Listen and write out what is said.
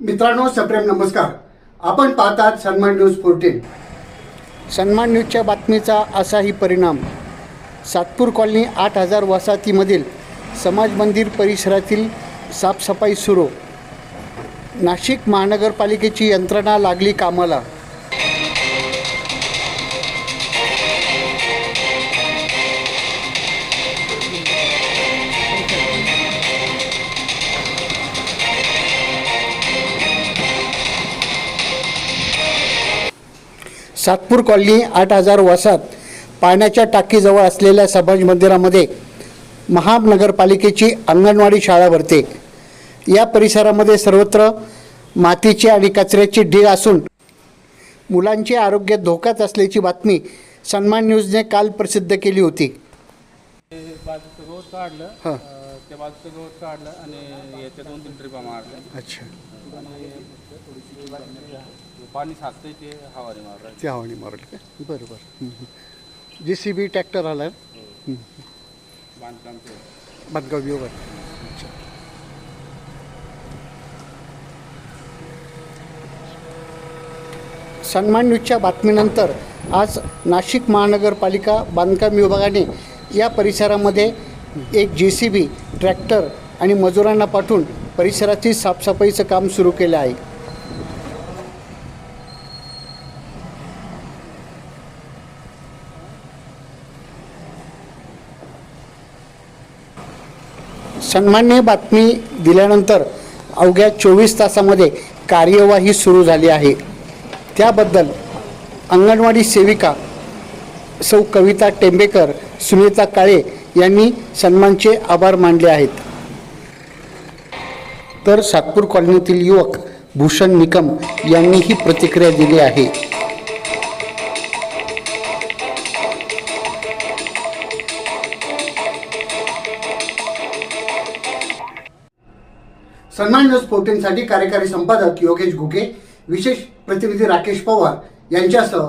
मित्रांनो सप्रेम नमस्कार. आपण पाहतात सन्मान न्यूज फोर्टीन सन्मान न्यूजच्या बातमीचा असाही परिणाम. सातपूर कॉलनी आठ हजार वसाहतीमधील समाज मंदिर परिसरातील साफसफाई सुरू. नाशिक महानगरपालिकेची यंत्रणा लागली कामाला. सातपूर कॉलनी आठ हजार वसात पाण्याच्या टाकीजवळ असलेल्या समाज मंदिरामध्ये महानगरपालिकेची अंगणवाडी शाळा भरते. या परिसरामध्ये सर्वत्र मातीचे आणि कचऱ्याची ढीग असून मुलांचे आरोग्य धोक्यात असल्याची बातमी सन्मान न्यूजने काल प्रसिद्ध केली होती. बाजूचं गवत काढलं हां. अं, त्या बाजूचं गवत काढलं आणि याच्या दोन तीन ट्रिपा मारल्या. अच्छा. आणि पाणी साचतंय ते हवाने मारलं. त्या हवानी मारल का? बरं बरं. जे सी बी ट्रॅक्टर आला बांधकामचं बांधकाम विभाग सन्मान न्यूजच्या बातमीनंतर आज नाशिक महानगरपालिका बांधकाम विभागाने या परिसरामध्ये एक जे सी बी ट्रॅक्टर आणि मजुरांना पाठवून परिसराची साफसफाईचं काम सुरू केलं आहे. सन्मान्य बातमी दिल्यानंतर अवघ्या चोवीस तासामध्ये कार्यवाही सुरू झाली आहे. त्याबद्दल अंगणवाडी सेविका सौ कविता टेंबेकर सुनीता काळे यांनी सन्मानचे आभार मानले आहेत. तर सातपूर कॉलनीतील युवक भूषण निकम यांनीही प्रतिक्रिया दिली आहे. सन्मान न्यूज फोर्टीनसाठी कार्यकारी संपादक योगेश घुके विशेष प्रतिनिधी राकेश पवार यांच्यासह